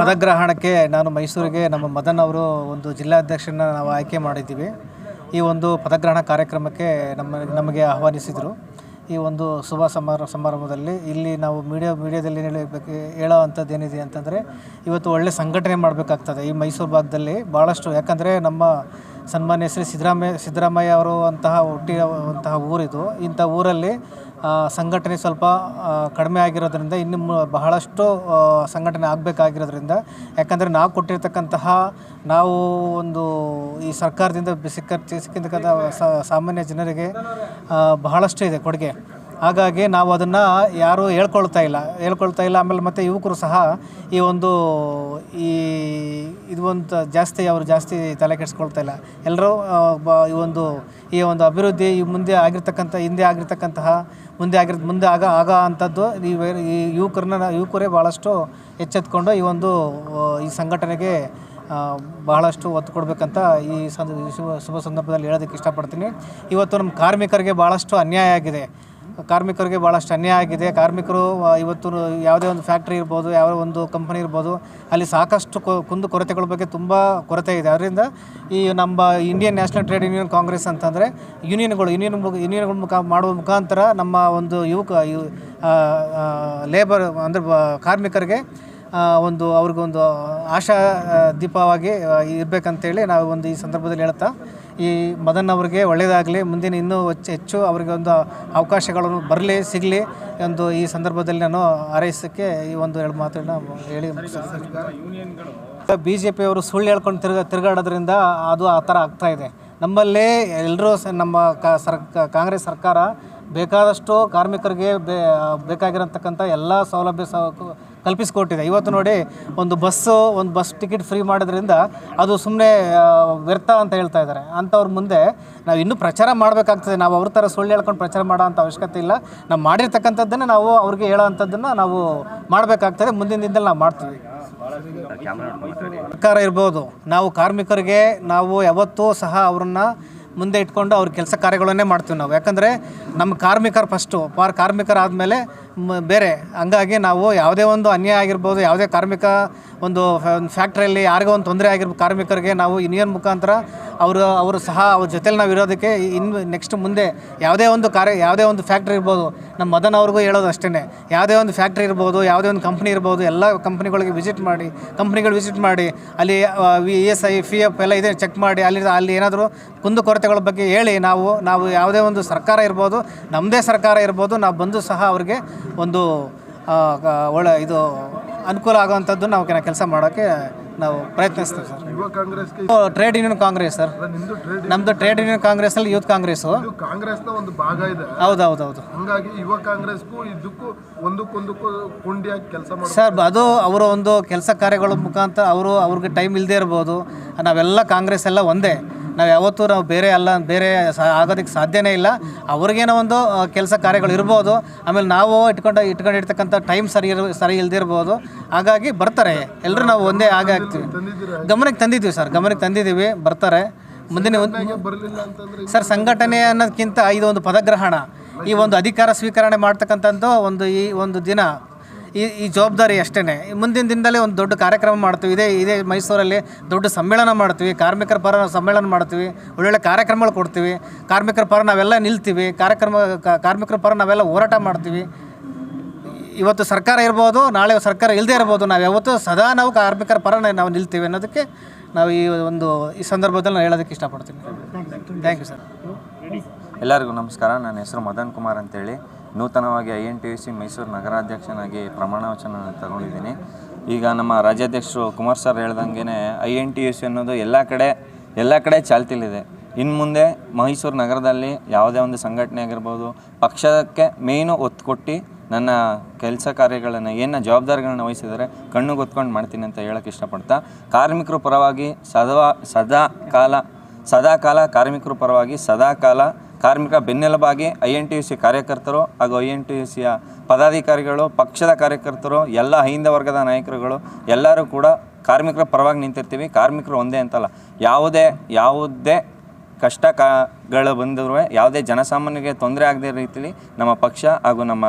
ಪದಗ್ರಹಣಕ್ಕೆ ನಾನು ಮೈಸೂರಿಗೆ ನಮ್ಮ ಮದನ್ ಅವರು ಒಂದು ಜಿಲ್ಲಾಧ್ಯಕ್ಷರನ್ನ ನಾವು ಆಯ್ಕೆ ಮಾಡಿದ್ದೀವಿ. ಈ ಒಂದು ಪದಗ್ರಹಣ ಕಾರ್ಯಕ್ರಮಕ್ಕೆ ನಮ್ಮ, ನಮಗೆ ಆಹ್ವಾನಿಸಿದರು. ಈ ಒಂದು ಶುಭ ಸಮಾರ, ಸಮಾರಂಭದಲ್ಲಿ ಇಲ್ಲಿ ನಾವು ಮೀಡಿಯಾ, ಮೀಡಿಯಾದಲ್ಲಿ ಹೇಳಬೇಕು ಹೇಳೋ ಅಂಥದ್ದು ಏನಿದೆ ಅಂತಂದರೆ, ಇವತ್ತು ಒಳ್ಳೆ ಸಂಘಟನೆ ಮಾಡಬೇಕಾಗ್ತದೆ ಈ ಮೈಸೂರು ಭಾಗದಲ್ಲಿ ಭಾಳಷ್ಟು ಯಾಕಂದರೆ ನಮ್ಮ ಸನ್ಮಾನ್ಯ ಶ್ರೀ ಸಿದ್ದರಾಮಯ್ಯ ಸಿದ್ದರಾಮಯ್ಯ ಅವರು ಅಂತಹ ಹುಟ್ಟಿರುವಂತಹ ಊರಿದು. ಇಂಥ ಊರಲ್ಲಿ ಸಂಘಟನೆ ಸ್ವಲ್ಪ ಕಡಿಮೆ ಆಗಿರೋದ್ರಿಂದ ಇನ್ನು ಬಹಳಷ್ಟು ಸಂಘಟನೆ ಆಗಬೇಕಾಗಿರೋದ್ರಿಂದ, ಯಾಕಂದರೆ ನಾವು ಕೊಟ್ಟಿರ್ತಕ್ಕಂತಹ, ನಾವು ಒಂದು ಈ ಸರ್ಕಾರದಿಂದ ಸಿಕ್ಕ ಸಿಕ್ಕಿರ್ತಕ್ಕಂಥ ಸಾಮಾನ್ಯ ಜನರಿಗೆ ಬಹಳಷ್ಟು ಇದೆ ಕೊಡುಗೆ. ಹಾಗಾಗಿ ನಾವು ಅದನ್ನು ಯಾರೂ ಹೇಳ್ಕೊಳ್ತಾ ಇಲ್ಲ. ಹೇಳ್ಕೊಳ್ತಾ ಇಲ್ಲ ಆಮೇಲೆ ಮತ್ತು ಯುವಕರು ಸಹ ಈ ಒಂದು ಈ ಇದು ಒಂದು ಜಾಸ್ತಿ ಅವರು ಜಾಸ್ತಿ ತಲೆ ಕೆಡಿಸ್ಕೊಳ್ತಾ ಇಲ್ಲ. ಎಲ್ಲರೂ ಬ- ಈ ಒಂದು ಈ ಒಂದು ಅಭಿವೃದ್ಧಿ ಈ ಮುಂದೆ ಆಗಿರ್ತಕ್ಕಂಥ, ಹಿಂದೆ ಆಗಿರ್ತಕ್ಕಂತಹ, ಮುಂದೆ ಆಗಿರ್, ಮುಂದೆ ಆಗ ಆಗ ಅಂಥದ್ದು ಈ ಈ ಯುವಕರನ್ನ, ಯುವಕರೇ ಭಾಳಷ್ಟು ಎಚ್ಚೆತ್ಕೊಂಡು ಈ ಒಂದು ಈ ಸಂಘಟನೆಗೆ ಬಹಳಷ್ಟು ಒತ್ತು ಕೊಡಬೇಕಂತ ಈ ಸಂದ ಶುಭ ಸಂದರ್ಭದಲ್ಲಿ ಹೇಳೋದಕ್ಕೆ ಇಷ್ಟಪಡ್ತೀನಿ. ಇವತ್ತು ನಮ್ಮ ಕಾರ್ಮಿಕರಿಗೆ ಭಾಳಷ್ಟು ಅನ್ಯಾಯ ಆಗಿದೆ. ಕಾರ್ಮಿಕರಿಗೆ ಭಾಳಷ್ಟು ಅನ್ಯಾಯ ಆಗಿದೆ. ಕಾರ್ಮಿಕರು ಇವತ್ತು ಯಾವುದೇ ಒಂದು ಫ್ಯಾಕ್ಟ್ರಿ ಇರ್ಬೋದು, ಯಾವ ಒಂದು ಕಂಪನಿ ಇರ್ಬೋದು, ಅಲ್ಲಿ ಸಾಕಷ್ಟು ಕುಂದು ಕೊರತೆಗಳ ಬಗ್ಗೆ ತುಂಬ ಕೊರತೆ ಇದೆ. ಅದರಿಂದ ಈ ನಮ್ಮ Indian National Trade Union Congress ಅಂತಂದರೆ ಯೂನಿಯನ್ಗಳು ಯೂನಿಯನ್ ಯೂನಿಯನ್ಗಳ ಮುಖ ಮಾಡುವ ಮುಖಾಂತರ ನಮ್ಮ ಒಂದು ಯುವಕ ಲೇಬರ್ ಅಂದರೆ ಕಾರ್ಮಿಕರಿಗೆ ಒಂದು ಅವ್ರಿಗೊಂದು ಆಶಾ ದೀಪವಾಗಿ ಇರಬೇಕಂತೇಳಿ ನಾವು ಒಂದು ಈ ಸಂದರ್ಭದಲ್ಲಿ ಹೇಳ್ತಾ ಈ ಮದನ್ ಅವರಿಗೆ ಒಳ್ಳೆಯದಾಗಲಿ ಮುಂದಿನ ಇನ್ನೂ ಹೆಚ್ಚು ಹೆಚ್ಚು ಅವರಿಗೆ ಒಂದು ಅವಕಾಶಗಳನ್ನು ಬರಲಿ, ಸಿಗಲಿ ಒಂದು ಈ ಸಂದರ್ಭದಲ್ಲಿ ನಾನು ಹಾರೈಸೋಕ್ಕೆ ಈ ಒಂದು ಎರಡು ಮಾತನ್ನು ಹೇಳಿ ಬಿ ಜೆ ಪಿಯವರು ಸುಳ್ಳು ಹೇಳ್ಕೊಂಡು ತಿರ್ಗ ತಿರುಗಾಡೋದ್ರಿಂದ ಅದು ಆ ಥರ ಆಗ್ತಾಯಿದೆ ನಮ್ಮಲ್ಲಿ ಎಲ್ಲರೂ ನಮ್ಮ ಕಾಂಗ್ರೆಸ್ ಸರ್ಕಾರ ಬೇಕಾದಷ್ಟು ಕಾರ್ಮಿಕರಿಗೆ ಬೇ, ಬೇಕಾಗಿರತಕ್ಕಂಥ ಎಲ್ಲ ಸೌಲಭ್ಯ ಸ, ಕಲ್ಪಿಸಿಕೊಟ್ಟಿದೆ. ಇವತ್ತು ನೋಡಿ ಒಂದು ಬಸ್ಸು, ಒಂದು ಬಸ್ ಟಿಕೆಟ್ ಫ್ರೀ ಮಾಡೋದ್ರಿಂದ ಅದು ಸುಮ್ಮನೆ ವ್ಯರ್ಥ ಅಂತ ಹೇಳ್ತಾ ಇದ್ದಾರೆ. ಅಂಥವ್ರ ಮುಂದೆ ನಾವು ಇನ್ನೂ ಪ್ರಚಾರ ಮಾಡಬೇಕಾಗ್ತದೆ. ನಾವು ಅವ್ರ ಥರ ಸುಳ್ಳು ಹೇಳ್ಕೊಂಡು ಪ್ರಚಾರ ಮಾಡೋ ಅಂಥ ಅವಶ್ಯಕತೆ ಇಲ್ಲ. ನಾವು ಮಾಡಿರ್ತಕ್ಕಂಥದ್ದನ್ನು ನಾವು ಅವ್ರಿಗೆ ಹೇಳೋ ಅಂಥದ್ದನ್ನು ನಾವು ಮಾಡಬೇಕಾಗ್ತದೆ. ಮುಂದಿನ ದಿನದಲ್ಲಿ ನಾವು ಮಾಡ್ತೀವಿ. ಸರ್ಕಾರ ಇರ್ಬೋದು, ನಾವು ಕಾರ್ಮಿಕರಿಗೆ ನಾವು ಯಾವತ್ತೂ ಸಹ ಅವ್ರನ್ನ ಮುಂದೆ ಇಟ್ಕೊಂಡು ಅವ್ರ ಕೆಲಸ ಕಾರ್ಯಗಳನ್ನೇ ಮಾಡ್ತೀವಿ ನಾವು. ಯಾಕಂದರೆ ನಮ್ಮ ಕಾರ್ಮಿಕರು ಫಸ್ಟು ಪಾರ್ ಕಾರ್ಮಿಕರಾದಮೇಲೆ ಬೇರೆ. ಹಂಗಾಗಿ ನಾವು ಯಾವುದೇ ಒಂದು ಅನ್ಯಾಯ ಆಗಿರ್ಬೋದು, ಯಾವುದೇ ಕಾರ್ಮಿಕ ಒಂದು ಫ್ಯಾಕ್ಟ್ರಿಯಲ್ಲಿ ಯಾರಿಗೋ ಒಂದು ತೊಂದರೆ ಆಗಿರ್ಬೋದು ಕಾರ್ಮಿಕರಿಗೆ ನಾವು ಯೂನಿಯನ್ ಮುಖಾಂತರ ಅವರು ಅವರು ಸಹ, ಅವ್ರ ಜೊತೆಲಿ ನಾವು ಇರೋದಕ್ಕೆ ಇನ್ ನೆಕ್ಸ್ಟ್ ಮುಂದೆ ಯಾವುದೇ ಒಂದು ಕಾರ್ಯ, ಯಾವುದೇ ಒಂದು ಫ್ಯಾಕ್ಟ್ರಿ ಇರ್ಬೋದು, ನಮ್ಮ ಮದನ್ ಅವ್ರಿಗೂ ಹೇಳೋದು ಅಷ್ಟೇ ಯಾವುದೇ ಒಂದು ಫ್ಯಾಕ್ಟ್ರಿ ಇರ್ಬೋದು, ಯಾವುದೇ ಒಂದು ಕಂಪ್ನಿ ಇರ್ಬೋದು, ಎಲ್ಲ ಕಂಪ್ನಿಗಳಿಗೆ ವಿಸಿಟ್ ಮಾಡಿ ಕಂಪ್ನಿಗಳು ವಿಸಿಟ್ ಮಾಡಿ, ಅಲ್ಲಿ E S I P F ಎಲ್ಲ ಇದೆ ಚೆಕ್ ಮಾಡಿ ಅಲ್ಲಿ ಅಲ್ಲಿ ಏನಾದರೂ ಕುಂದು ಕೊರತೆಗಳ ಬಗ್ಗೆ ಹೇಳಿ ನಾವು ನಾವು ಯಾವುದೇ ಒಂದು ಸರ್ಕಾರ ಇರ್ಬೋದು ನಮ್ಮದೇ ಸರ್ಕಾರ ಇರ್ಬೋದು ನಾವು ಬಂದು ಸಹ ಅವ್ರಿಗೆ ಒಂದು ಒಳ್ಳೆ ಇದು ಅನುಕೂಲ ಆಗುವಂಥದ್ದು ನಾವು ಕೆಲಸ ಮಾಡೋಕ್ಕೆ ನಾವು ಪ್ರಯತ್ನಿಸ್ತೀವಿ ಸರ್. ಯುವ ಕಾಂಗ್ರೆಸ್ಗೆ ಟ್ರೇಡ್ ಯೂನಿಯನ್ ಕಾಂಗ್ರೆಸ್ ಸರ್. ನಮ್ದು ಟ್ರೇಡ್ ನಮ್ಮದು ಟ್ರೇಡ್ ಯೂನಿಯನ್ ಕಾಂಗ್ರೆಸ್ಸಲ್ಲಿ ಯೂತ್ ಕಾಂಗ್ರೆಸ್ ಇದು ಕಾಂಗ್ರೆಸ್ನ ಒಂದು ಭಾಗ ಇದೆ. ಹೌದು ಹೌದು ಹೌದು ಹಂಗಾಗಿ ಯುವ ಕಾಂಗ್ರೆಸ್ಗೂ ಇದಕ್ಕೂ ಒಂದಕ್ಕೊಂದಕ್ಕೂ ಕೊಂಡಿಯಾಗಿ ಕೆಲಸ ಮಾಡಿ ಸರ್ ಅದು ಅವರ ಒಂದು ಕೆಲಸ ಕಾರ್ಯಗಳ ಮುಖಾಂತರ ಅವರು ಅವ್ರಿಗೆ ಟೈಮ್ ಇಲ್ಲದೆ ಇರ್ಬೋದು. ನಾವೆಲ್ಲ ಕಾಂಗ್ರೆಸ್ ಎಲ್ಲ ಒಂದೇ. ನಾವು ಯಾವತ್ತೂ ನಾವು ಬೇರೆ ಅಲ್ಲ ಬೇರೆ ಸಾ ಆಗೋದಕ್ಕೆ ಸಾಧ್ಯನೇ ಇಲ್ಲ. ಅವ್ರಿಗೇನೋ ಒಂದು ಕೆಲಸ ಕಾರ್ಯಗಳು ಇರ್ಬೋದು. ಆಮೇಲೆ ನಾವು ಇಟ್ಕೊಂಡು ಇಟ್ಕೊಂಡಿರ್ತಕ್ಕಂಥ ಟೈಮ್ ಸರಿ ಇರ್ ಸರಿ ಇಲ್ದಿರ್ಬೋದು. ಹಾಗಾಗಿ ಬರ್ತಾರೆ. ಎಲ್ಲರೂ ನಾವು ಒಂದೇ ಹಾಗೆ ಆಗ್ತೀವಿ. ಗಮನಕ್ಕೆ ತಂದಿದ್ದೀವಿ ಸರ್ ಗಮನಕ್ಕೆ ತಂದಿದ್ದೀವಿ ಬರ್ತಾರೆ. ಮುಂದಿನ ಒಂದು ಸರ್ ಸಂಘಟನೆ ಅನ್ನೋದಕ್ಕಿಂತ ಇದು ಒಂದು ಪದಗ್ರಹಣ ಈ ಒಂದು ಅಧಿಕಾರ ಸ್ವೀಕರಣೆ ಮಾಡ್ತಕ್ಕಂಥದ್ದು ಒಂದು ಈ ಒಂದು ದಿನ. ಈ ಈ ಜವಾಬ್ದಾರಿ ಅಷ್ಟೇ ಮುಂದಿನ ದಿನದಲ್ಲೇ ಒಂದು ದೊಡ್ಡ ಕಾರ್ಯಕ್ರಮ ಮಾಡ್ತೀವಿ. ಇದೇ ಇದೇ ಮೈಸೂರಲ್ಲಿ ದೊಡ್ಡ ಸಮ್ಮೇಳನ ಮಾಡ್ತೀವಿ. ಕಾರ್ಮಿಕರ ಪರ ಸಮ್ಮೇಳನ ಮಾಡ್ತೀವಿ. ಒಳ್ಳೊಳ್ಳೆ ಕಾರ್ಯಕ್ರಮಗಳು ಕೊಡ್ತೀವಿ. ಕಾರ್ಮಿಕರ ಪರ ನಾವೆಲ್ಲ ನಿಲ್ತೀವಿ. ಕಾರ್ಯಕ್ರಮ ಕಾರ್ಮಿಕರ ಪರ ನಾವೆಲ್ಲ ಹೋರಾಟ ಮಾಡ್ತೀವಿ. ಇವತ್ತು ಸರ್ಕಾರ ಇರ್ಬೋದು ನಾಳೆ ಸರ್ಕಾರ ಇಲ್ಲದೆ ಇರ್ಬೋದು ನಾವು ಯಾವತ್ತೂ ಸದಾ ನಾವು ಕಾರ್ಮಿಕರ ಪರ ನಾವು ನಿಲ್ತೀವಿ ಅನ್ನೋದಕ್ಕೆ ನಾವು ಈ ಒಂದು ಈ ಸಂದರ್ಭದಲ್ಲಿ ನಾನು ಹೇಳೋದಕ್ಕೆ ಇಷ್ಟಪಡ್ತೀನಿ. ಥ್ಯಾಂಕ್ ಯು ಸರ್ ಎಲ್ಲರಿಗೂ ನಮಸ್ಕಾರ. ನನ್ನ ಹೆಸರು ಮದನ್ ಕುಮಾರ್ ಅಂತೇಳಿ. ನೂತನವಾಗಿ I N T U C Mysuru ನಗರಾಧ್ಯಕ್ಷನಾಗಿ ಪ್ರಮಾಣ ವಚನ ತಗೊಂಡಿದ್ದೀನಿ. ಈಗ ನಮ್ಮ ರಾಜ್ಯಾಧ್ಯಕ್ಷರು ಕುಮಾರ್ ಸರ್ ಹೇಳ್ದಂಗೆ I N T U C ಅನ್ನೋದು ಎಲ್ಲ ಕಡೆ ಎಲ್ಲ ಕಡೆ ಚಾಲ್ತಿಲಿದೆ. ಇನ್ನು ಮುಂದೆ ಮೈಸೂರು ನಗರದಲ್ಲಿ ಯಾವುದೇ ಒಂದು ಸಂಘಟನೆ ಆಗಿರ್ಬೋದು, ಪಕ್ಷಕ್ಕೆ ಮೇಯ್ನು ಒತ್ತು ಕೊಟ್ಟು ನನ್ನ ಕೆಲಸ ಕಾರ್ಯಗಳನ್ನು, ಏನು ಜವಾಬ್ದಾರಿಗಳನ್ನ ವಹಿಸಿದರೆ ಕಣ್ಣು ಗೊತ್ಕೊಂಡು ಮಾಡ್ತೀನಿ ಅಂತ ಹೇಳಕ್ಕೆ ಇಷ್ಟಪಡ್ತಾ, ಕಾರ್ಮಿಕರು ಪರವಾಗಿ ಸದಾ ಸದಾ ಕಾಲ ಸದಾಕಾಲ ಕಾರ್ಮಿಕರು ಪರವಾಗಿ ಸದಾಕಾಲ ಕಾರ್ಮಿಕ ಬೆನ್ನೆಲುಬಾಗಿ I N T U C ಕಾರ್ಯಕರ್ತರು ಹಾಗೂ ಐ ಎನ್ ಟಿ ಯು ಸಿಯ ಪದಾಧಿಕಾರಿಗಳು ಪಕ್ಷದ ಕಾರ್ಯಕರ್ತರು ಎಲ್ಲ ಹೈಂದ ವರ್ಗದ ನಾಯಕರುಗಳು ಎಲ್ಲರೂ ಕೂಡ ಕಾರ್ಮಿಕರ ಪರವಾಗಿ ನಿಂತಿರ್ತೀವಿ. ಕಾರ್ಮಿಕರು ಒಂದೇ ಅಂತಲ್ಲ. ಯಾವುದೇ ಯಾವುದೇ ಕಷ್ಟ ಕಾಗಳು ಬಂದರೂ ಯಾವುದೇ ಜನಸಾಮಾನ್ಯರಿಗೆ ತೊಂದರೆ ಆಗದೇ ರೀತಿಲಿ ನಮ್ಮ ಪಕ್ಷ ಹಾಗೂ ನಮ್ಮ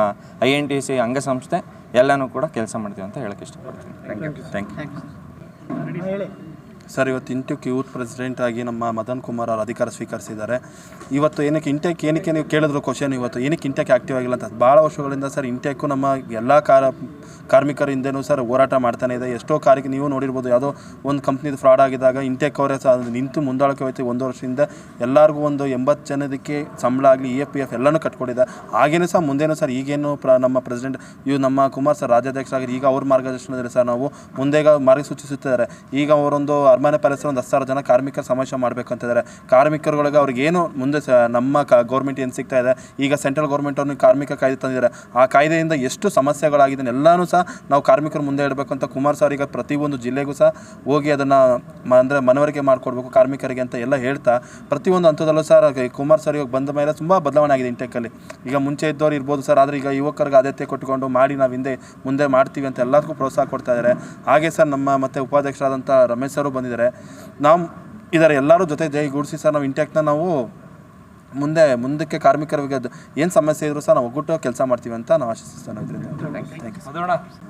ಐ ಎನ್ ಟಿ ಸಿ ಅಂಗಸಂಸ್ಥೆ ಎಲ್ಲನೂ ಕೂಡ ಕೆಲಸ ಮಾಡ್ತೀವಿ ಅಂತ ಹೇಳಕ್ಕೆ ಇಷ್ಟಪಡ್ತೀನಿ. Thank you thank you sir, ಇವತ್ತು ಇಂಟೆಕ್ ಯೂತ್ ಪ್ರೆಸಿಡೆಂಟ್ ಆಗಿ ನಮ್ಮ ಮದನ್ ಕುಮಾರ್ ಅವರು ಅಧಿಕಾರ ಸ್ವೀಕರಿಸಿದ್ದಾರೆ. ಇವತ್ತು ಏನಕ್ಕೆ ಇಂಟೆಕ್ ಏನಕ್ಕೆ ನೀವು ಕೇಳಿದ್ರು ಕ್ವಶನ್ ಇವತ್ತು ಏನಕ್ಕೆ ಇಂಟೆಕ್ ಆಕ್ಟಿವ್ ಆಗಿಲ್ಲ ಅಂತ? ಭಾಳ ವರ್ಷಗಳಿಂದ ಸರ್ ಇಂಟೆಕ್ಕು ನಮ್ಮ ಎಲ್ಲ ಕಾರ, ಕಾರ್ಮಿಕರ ಹಿಂದೆನೂ ಸರ್ ಹೋರಾಟ ಮಾಡ್ತಾನೆ ಇದೆ. ಎಷ್ಟೋ ಕಾರ್ಯಕ್ಕೆ ನೀವು ನೋಡಿರ್ಬೋದು, ಯಾವುದೋ ಒಂದು ಕಂಪ್ನಿದು ಫ್ರಾಡ್ ಆಗಿದಾಗ ಇಂಟೆಕ್ ಅವರೇ ಸಹ ನಿಂತು ಮುಂದಾಳಕ್ಕೆ ಹೋಯ್ತು. ಒಂದು ವರ್ಷದಿಂದ ಎಲ್ಲರಿಗೂ ಒಂದು ಎಂಬತ್ತು ಜನದಕ್ಕೆ ಸಂಬಳ ಆಗಲಿ ಇ ಎಫ್ ಪಿ ಎಫ್ ಎಲ್ಲನೂ ಕಟ್ಕೊಂಡಿದೆ. ಹಾಗೇನೂ ಸಹ ಮುಂದೇನು ಸರ್, ಈಗೇನು ಪ್ರ, ನಮ್ಮ ಪ್ರೆಸಿಡೆಂಟ್ ಇವು ನಮ್ಮ ಕುಮಾರ್ ಸರ್ ರಾಜ್ಯಾಧ್ಯಕ್ಷರಾಗಿ ಈಗ ಅವ್ರ ಮಾರ್ಗದರ್ಶನದಲ್ಲಿ ಸರ್ ನಾವು ಮುಂದೆ ಮಾರ್ಗ ಸೂಚಿಸುತ್ತಿದ್ದಾರೆ. ಈಗ ಅವರೊಂದು ಅರಮನೆ ಪ್ಯಾಲೇಸ್ ಒಂದು ಹತ್ತು ಜನ ಕಾರ್ಮಿಕರ ಸಮಾವೇಶ ಮಾಡಬೇಕು ಅಂತಿದ್ದಾರೆ ಕಾರ್ಮಿಕರುಗಳಿಗೆ ಅವ್ರಿಗೆ ಏನು ಮುಂದೆ ಸ ನಮ್ಮ ಗೌರ್ಮೆಂಟ್ ಏನು ಸಿಗ್ತಾ ಇದೆ, ಈಗ ಸೆಂಟ್ರಲ್ ಗೌರ್ಮೆಂಟ್ ಅವ್ರನ್ನ ಕಾರ್ಮಿಕ ಕಾಯ್ದೆ ತಂದಿದ್ದಾರೆ. ಆ ಕಾಯ್ದೆಯಿಂದ ಎಷ್ಟು ಸಮಸ್ಯೆಗಳಾಗಿದೆ ಎಲ್ಲನೂ ಸಹ ನಾವು ಕಾರ್ಮಿಕರು ಮುಂದೆ ಇಡಬೇಕು ಅಂತ ಕುಮಾರ್ ಸರ್ ಈಗ ಪ್ರತಿಯೊಂದು ಜಿಲ್ಲೆಗೂ ಸಹ ಹೋಗಿ ಅದನ್ನು ಅಂದರೆ ಮನವರಿಕೆ ಮಾಡಿಕೊಡ್ಬೇಕು ಕಾರ್ಮಿಕರಿಗೆ ಅಂತ ಎಲ್ಲ ಹೇಳ್ತಾ, ಪ್ರತಿಯೊಂದು ಹಂತದಲ್ಲೂ ಸರ್ ಕುಮಾರ್ ಸರ್ ಇವಾಗ ಬಂದ ಮೇಲೆ ತುಂಬ ಬದಲಾವಣೆ ಆಗಿದೆ ಇಂಟೆಕ್ಕಲ್ಲಿ ಈಗ ಮುಂಚೆ ಇದ್ದವ್ರು ಇರ್ಬೋದು ಸರ್, ಆದರೆ ಈಗ ಯುವಕರಿಗೆ ಆದ್ಯತೆ ಕೊಟ್ಟುಕೊಂಡು ಮಾಡಿ ನಾವು ಹಿಂದೆ, ಮುಂದೆ ಮಾಡ್ತೀವಿ ಅಂತ ಎಲ್ಲದಕ್ಕೂ ಪ್ರೋತ್ಸಾಹ ಕೊಡ್ತಾ ಇದ್ದಾರೆ. ಹಾಗೆ ಸರ್ ನಮ್ಮ ಮತ್ತು ಉಪಾಧ್ಯಕ್ಷರಾದಂಥ ರಮೇಶ್ ಸರು ಬಂದಿದ್ದಾರೆ. ನಾವು ಇದಾರೆ ಎಲ್ಲರೂ ಜೊತೆ ಜೈಗೂಡಿಸಿ ಸರ್ ನಾವು ಇಂಟ್ಯಾಕ್ಟ್ನ ನಾವು ಮುಂದೆ ಮುಂದಕ್ಕೆ ಕಾರ್ಮಿಕರಿಗೆ ಏನು ಸಮಸ್ಯೆ ಇದ್ರೂ ಸಹ ನಾವು ಒಗ್ಗಟ್ಟು ಕೆಲಸ ಮಾಡ್ತೀವಿ ಅಂತ ನಾವು ಆಶಿಸ್ತಾನೆ ಥ್ಯಾಂಕ್ ಯು